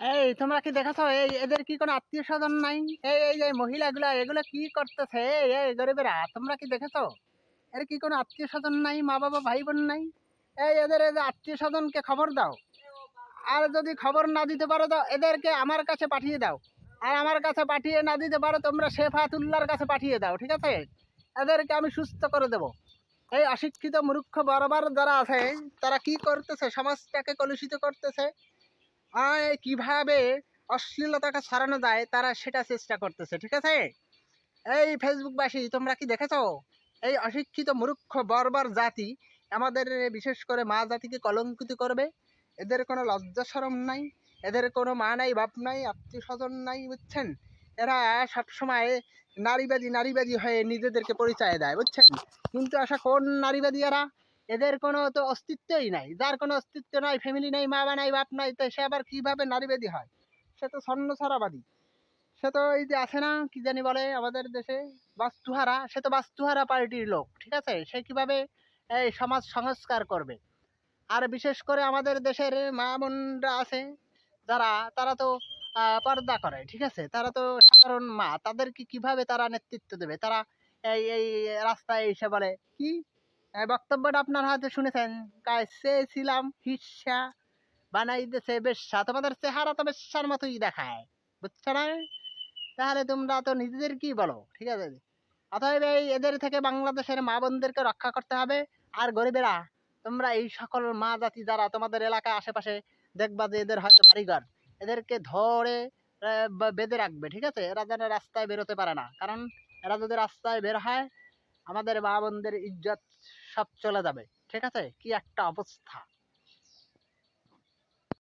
এই, তোমরা কি দেখেছ? এই, এদের কি কোনো আত্মীয় স্বজন নাই? এই এই এই মহিলাগুলা, এগুলো কি করতেছে? এই গরিবেরা, তোমরা কি দেখেছ? এর কি কোনো আত্মীয় স্বজন নাই? মা বাবা ভাই বোন নাই? এই, এদের আত্মীয় স্বজনকে খবর দাও। আর যদি খবর না দিতে পারো, তো এদেরকে আমার কাছে পাঠিয়ে দাও। আর আমার কাছে পাঠিয়ে না দিতে পারো, তোমরা শেফাতুল্লার কাছে পাঠিয়ে দাও, ঠিক আছে? এদেরকে আমি সুস্থ করে দেব। এই অশিক্ষিত মূর্খ বরাবর যারা আছে, তারা কি করতেছে? সমাজটাকে কলুষিত করতেছে। কীভাবে অশ্লীলতাকে ছড়ানো যায়, তারা সেটা চেষ্টা করতেছে, ঠিক আছে? এই ফেসবুকবাসী তোমরা কি দেখেছ? এই অশিক্ষিত মূর্খ, বর্বর জাতি আমাদের বিশেষ করে মা জাতিকে কলঙ্কিত করবে। এদের কোনো লজ্জা সরম নাই, এদের কোনো মা নাই, বাপ নাই আত্মীয় স্বজন নাই, বুঝছেন? এরা সবসময় নারীবাদী নারীবাদী হয়ে নিজেদেরকে পরিচয় দেয়, বুঝছেন? কিন্তু আশা কোন নারীবাদী এরা। এদের কোনো তো অস্তিত্বই নাই। যার কোনো অস্তিত্ব নাই ফ্যামিলি নাই, মা নাই, বাপ নাই, তো সে আবার কীভাবে নারীবাদী হয়? সে তো স্বর্ণ ছাড়াবাদী সে তো এই যে আছে না, কি জানি বলে আমাদের দেশে? বাস্তুহারা, সে তো বাস্তুহারা পার্টির লোক, ঠিক আছে? সে কীভাবে এই সমাজ সংস্কার করবে? আর বিশেষ করে আমাদের দেশের মা বোনরা আছে, যারা, তারা তো পর্দা করে, ঠিক আছে? তারা তো সাধারণ মা, তাদেরকে কীভাবে তারা নেতৃত্ব দেবে? তারা এই এই রাস্তায় এসে বলে, কি? বক্তব্যটা আপনার হাতে শুনেছেন। চেয়েছিলাম হিসা, বানাই দিয়েছে বেশ্যা। তোমাদের চেহারা তো বেশ্যার মতোই দেখায়, বুঝছ না? তাহলে তোমরা তো নিজেদের কি বলো? ঠিক আছে? অতএব এই এদের থেকে বাংলাদেশের মা বোনদেরকে রক্ষা করতে হবে। আর গরিবেরা, তোমরা এই সকল মা জাতি যারা তোমাদের এলাকা আশেপাশে দেখবা যে এদের হয়তো কারিগর এদেরকে ধরে বেঁধে রাখবে, ঠিক আছে? এরা যেন রাস্তায় বেরোতে পারে না। কারণ এরা যদি রাস্তায় বের হয় আমাদের মা বোনদের ইজ্জত সব চলে যাবে ঠিক আছে? কি একটা অবস্থা।